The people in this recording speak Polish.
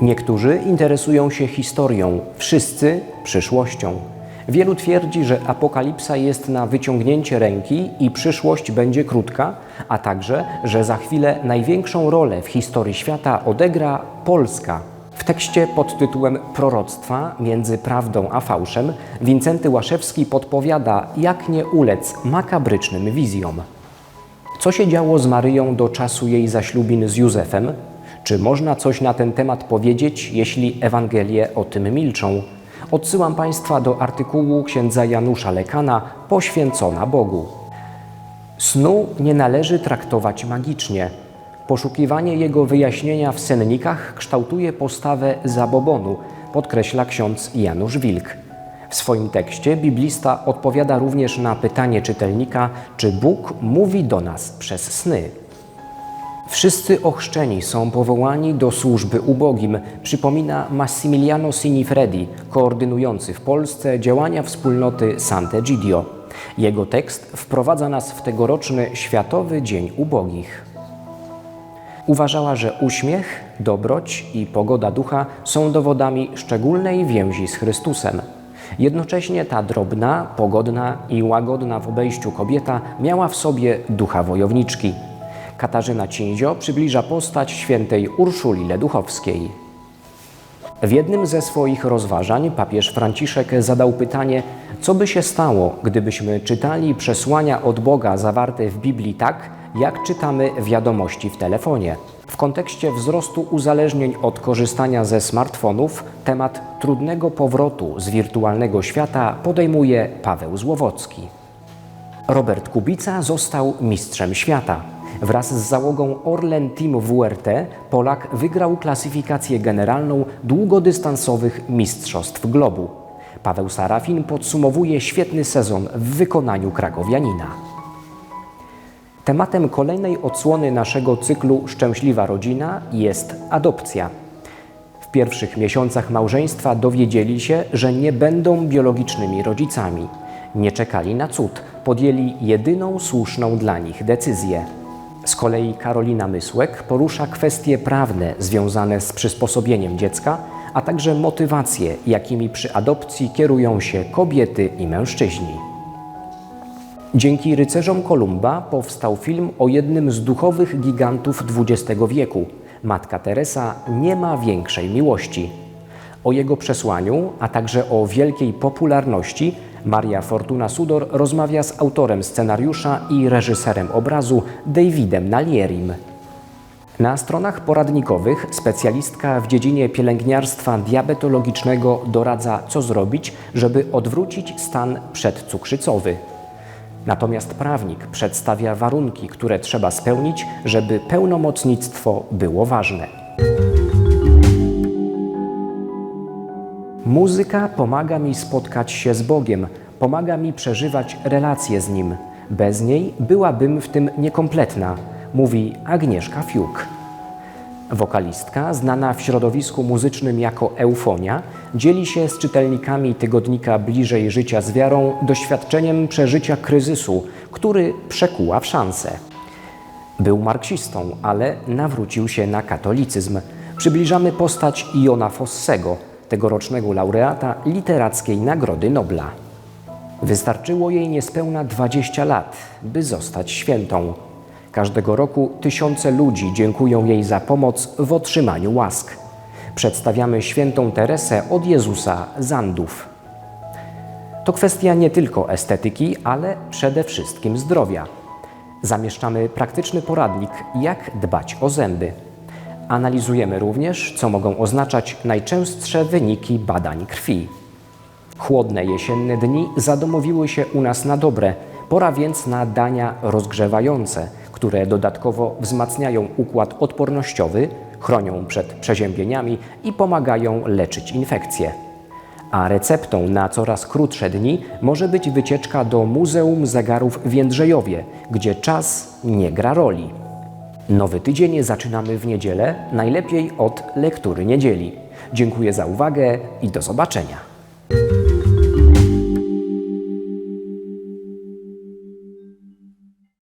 Niektórzy interesują się historią, wszyscy przyszłością. Wielu twierdzi, że apokalipsa jest na wyciągnięcie ręki i przyszłość będzie krótka, a także, że za chwilę największą rolę w historii świata odegra Polska. W tekście pod tytułem Proroctwa między prawdą a fałszem Wincenty Łaszewski podpowiada, jak nie ulec makabrycznym wizjom. Co się działo z Maryją do czasu jej zaślubin z Józefem? Czy można coś na ten temat powiedzieć, jeśli Ewangelie o tym milczą? Odsyłam Państwa do artykułu księdza Janusza Lekana Poświęcona Bogu. Snu nie należy traktować magicznie. Poszukiwanie jego wyjaśnienia w sennikach kształtuje postawę zabobonu, podkreśla ksiądz Janusz Wilk. W swoim tekście biblista odpowiada również na pytanie czytelnika, czy Bóg mówi do nas przez sny. Wszyscy ochrzczeni są powołani do służby ubogim, przypomina Massimiliano Sinifredi, koordynujący w Polsce działania wspólnoty Sant'Egidio. Jego tekst wprowadza nas w tegoroczny Światowy Dzień Ubogich. Uważała, że uśmiech, dobroć i pogoda ducha są dowodami szczególnej więzi z Chrystusem. Jednocześnie ta drobna, pogodna i łagodna w obejściu kobieta miała w sobie ducha wojowniczki. Katarzyna Cinzio przybliża postać świętej Urszuli Leduchowskiej. W jednym ze swoich rozważań papież Franciszek zadał pytanie, co by się stało, gdybyśmy czytali przesłania od Boga zawarte w Biblii tak, jak czytamy wiadomości w telefonie. W kontekście wzrostu uzależnień od korzystania ze smartfonów temat trudnego powrotu z wirtualnego świata podejmuje Paweł Złowocki. Robert Kubica został mistrzem świata. Wraz z załogą Orlen Team WRT Polak wygrał klasyfikację generalną długodystansowych Mistrzostw Globu. Paweł Sarafin podsumowuje świetny sezon w wykonaniu krakowianina. Tematem kolejnej odsłony naszego cyklu Szczęśliwa Rodzina jest adopcja. W pierwszych miesiącach małżeństwa dowiedzieli się, że nie będą biologicznymi rodzicami. Nie czekali na cud, podjęli jedyną słuszną dla nich decyzję. Z kolei Karolina Mysłek porusza kwestie prawne związane z przysposobieniem dziecka, a także motywacje, jakimi przy adopcji kierują się kobiety i mężczyźni. Dzięki rycerzom Kolumba powstał film o jednym z duchowych gigantów XX wieku. Matka Teresa nie ma większej miłości. O jego przesłaniu, a także o wielkiej popularności Maria Fortuna Sudor rozmawia z autorem scenariusza i reżyserem obrazu Davidem Nalierim. Na stronach poradnikowych specjalistka w dziedzinie pielęgniarstwa diabetologicznego doradza, co zrobić, żeby odwrócić stan przedcukrzycowy. Natomiast prawnik przedstawia warunki, które trzeba spełnić, żeby pełnomocnictwo było ważne. Muzyka pomaga mi spotkać się z Bogiem, pomaga mi przeżywać relacje z Nim. Bez niej byłabym w tym niekompletna, mówi Agnieszka Fiuk. Wokalistka, znana w środowisku muzycznym jako Eufonia, dzieli się z czytelnikami tygodnika Bliżej Życia z Wiarą doświadczeniem przeżycia kryzysu, który przekuła w szansę. Był marksistą, ale nawrócił się na katolicyzm. Przybliżamy postać Iona Fossego, tegorocznego laureata Literackiej Nagrody Nobla. Wystarczyło jej niespełna 20 lat, by zostać świętą. Każdego roku tysiące ludzi dziękują jej za pomoc w otrzymaniu łask. Przedstawiamy świętą Teresę od Jezusa Zandów. To kwestia nie tylko estetyki, ale przede wszystkim zdrowia. Zamieszczamy praktyczny poradnik, jak dbać o zęby. Analizujemy również, co mogą oznaczać najczęstsze wyniki badań krwi. Chłodne jesienne dni zadomowiły się u nas na dobre, pora więc na dania rozgrzewające, które dodatkowo wzmacniają układ odpornościowy, chronią przed przeziębieniami i pomagają leczyć infekcje. A receptą na coraz krótsze dni może być wycieczka do Muzeum Zegarów w Jędrzejowie, gdzie czas nie gra roli. Nowy tydzień zaczynamy w niedzielę, najlepiej od lektury niedzieli. Dziękuję za uwagę i do zobaczenia.